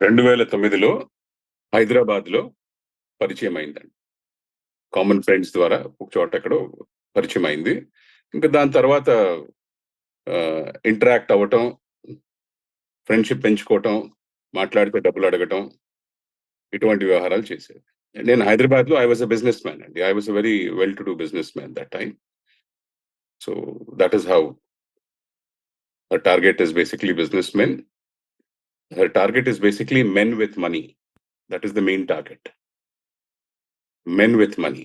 రెండు వేల తొమ్మిదిలో హైదరాబాద్లో పరిచయం అయిందండి కామన్ ఫ్రెండ్స్ ద్వారా ఒక చోట ఎక్కడో పరిచయం అయింది ఇంకా దాని తర్వాత ఇంటరాక్ట్ అవ్వటం ఫ్రెండ్షిప్ పెంచుకోవటం మాట్లాడితే డబ్బులు అడగటం ఇటువంటి వ్యవహారాలు చేసేది. నేను హైదరాబాద్లో I was a business man అండి. I was a very well to do business man that time so that is how target is basically business men her target is basically men with money. That is the main target. Men with money.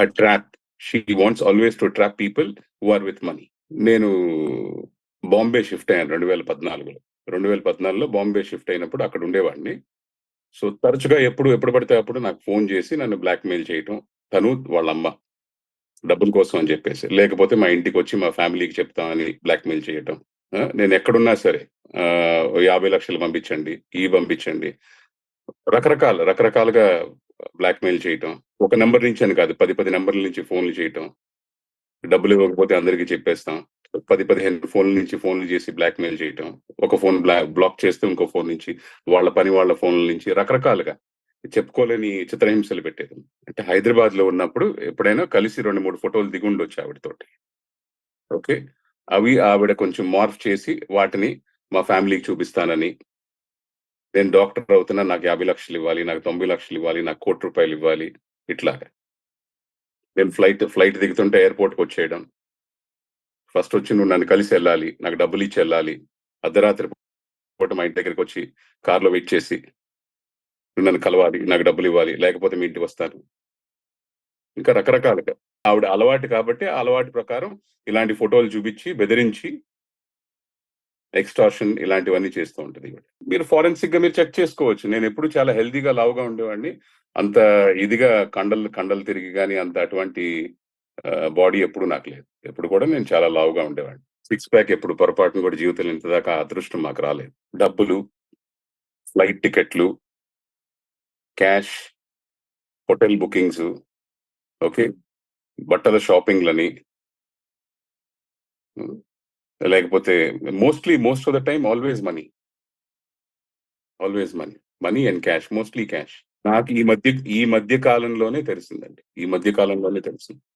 Her trap. She wants always to trap people who are with money. నేను Bombay shift అయ్యాను రెండు వేల పద్నాలుగులో. రెండు వేల పద్నాలుగులో Bombay shift అయినప్పుడు అక్కడ ఉండేవాడిని. సో తరచుగా ఎప్పుడు ఎప్పుడు పడితే అప్పుడు నాకు ఫోన్ చేసి నన్ను బ్లాక్మెయిల్ చేయటం. తను వాళ్ళ అమ్మ. డబ్బుల కోసం అని చెప్పేసి. లేకపోతే మా ఇంటికి వచ్చి మా ఫ్యామిలీకి చెప్తామని బ్లాక్మెయిల్ చేయటం. నేను ఎక్కడున్నా సరే యాభై లక్షలు పంపించండి ఈ పంపించండి. రకరకాల రకరకాలుగా బ్లాక్మెయిల్ చేయటం. ఒక నెంబర్ నుంచి అని కాదు పది పది నెంబర్ల నుంచి ఫోన్లు చేయటం. డబ్బులు ఇవ్వకపోతే అందరికీ చెప్పేస్తాం. పది పదిహేను ఫోన్ల నుంచి ఫోన్లు చేసి బ్లాక్మెయిల్ చేయటం. ఒక ఫోన్ బ్లాక్ బ్లాక్ చేస్తే ఇంకో ఫోన్ నుంచి వాళ్ళ పని వాళ్ళ ఫోన్ల నుంచి రకరకాలుగా చెప్పుకోలేని చిత్రహింసలు పెట్టేది. అంటే హైదరాబాద్లో ఉన్నప్పుడు ఎప్పుడైనా కలిసి రెండు మూడు ఫోటోలు దిగుండొచ్చు ఆవిడతోటి. ఓకే? అవి ఆవిడ కొంచెం మార్ఫ్ చేసి వాటిని మా ఫ్యామిలీకి చూపిస్తానని. నేను డాక్టర్ అవుతున్నా నాకు యాభై లక్షలు ఇవ్వాలి నాకు తొంభై లక్షలు ఇవ్వాలి నాకు కోటి రూపాయలు ఇవ్వాలి ఇట్లాగా. నేను ఫ్లైట్ ఫ్లైట్ దిగుతుంటే ఎయిర్పోర్ట్కి వచ్చేయడం. ఫస్ట్ వచ్చి నువ్వు నన్ను కలిసి వెళ్ళాలి నాకు డబ్బులు ఇచ్చి వెళ్ళాలి. అర్ధరాత్రి పూట మా ఇంటి దగ్గరికి వచ్చి కార్లో వెయిట్ చేసి నువ్వు నన్ను కలవాలి నాకు డబ్బులు ఇవ్వాలి లేకపోతే మీ ఇంటికి వస్తాను. ఇంకా రకరకాలుగా. ఆవిడ అలవాటు కాబట్టి ఆ అలవాటు ప్రకారం ఇలాంటి ఫోటోలు చూపించి బెదిరించి ఎక్స్ట్రాషన్ ఇలాంటివన్నీ చేస్తూ ఉంటుంది. మీరు ఫారెన్సిక్గా మీరు చెక్ చేసుకోవచ్చు. నేను ఎప్పుడు చాలా హెల్దీగా లావుగా ఉండేవాడిని. అంత ఇదిగా కండలు కండలు తిరిగి కానీ అంత అటువంటి బాడీ ఎప్పుడు నాకు లేదు. ఎప్పుడు కూడా నేను చాలా లావుగా ఉండేవాడిని. సిక్స్ ప్యాక్ ఎప్పుడు పొరపాటును కూడా జీవితంలో ఇంత దాకా అదృష్టం మాకు రాలేదు. డబ్బులు ఫ్లైట్ టికెట్లు క్యాష్ హోటల్ బుకింగ్స్ ఓకే? బట్టల షాపింగ్లని. లేకపోతే mostly most of the time always money always money money and cash mostly cash నాకు ఈ మధ్య ఈ మధ్య కాలంలోనే తెలిసిందండి. ఈ మధ్య కాలంలోనే తెలిసింది.